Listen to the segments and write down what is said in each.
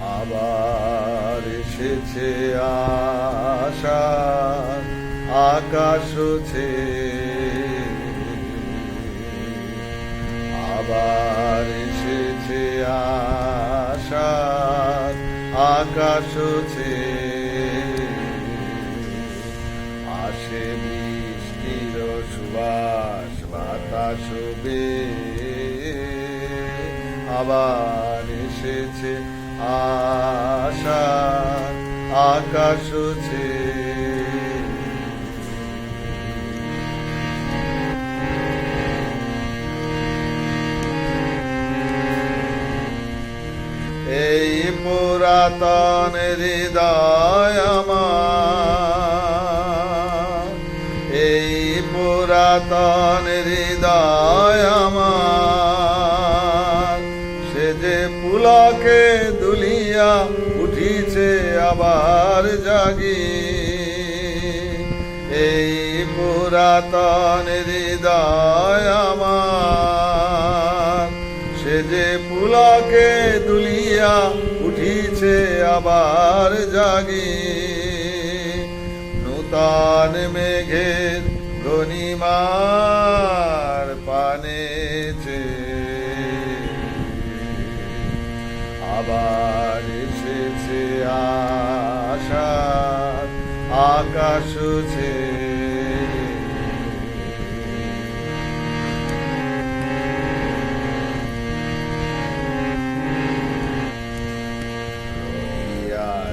আবার এসেছে আশা আকাশ আবার এসেছে আশা আকাশ আসে বৃষ্টির সুবাস বাতাস আবার এসেছে আশা আকাশ এই পুরাতন হৃদয় আমার এই পুরাতন হৃদয় আমার সে যে পুলকে উঠিছে আবার জাগি। এই পুরাতন হৃদয় আমার, সে যে পুলকে দুলিয়া উঠিছে আবার জাগি। নূতন মেঘের গনিমার পানেছে। আবার এসেছে আশা আকাশ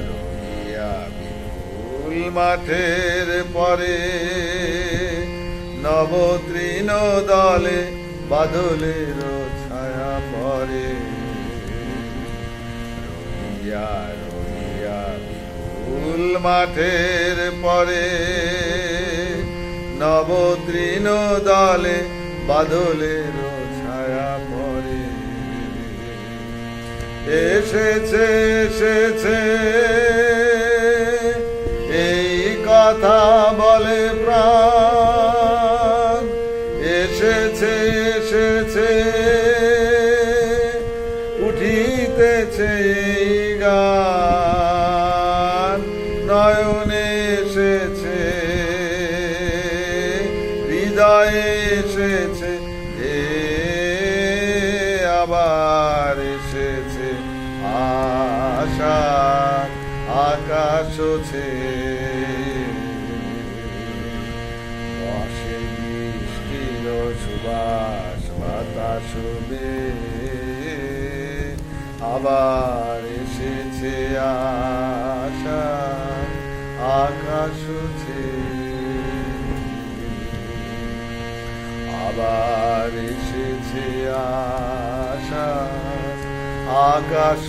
রঙিয়া মাঠের পরে নবতৃণ দলে বাদলের ছায়া পরে রঙিয়া বিপুল মাঠের পরে নবতৃণ দলে বাদলের ছায়া পরে এসেছে এসেছে, এই কথা বলে প্রাণ। এসেছে এসেছে, উঠিতেছে এই হৃদয়ে এসেছে এ আবার এসেছে। আশা আকাশ বসে বৃষ্টির আবার এসেছে আবার এসেছে আশা আকাশ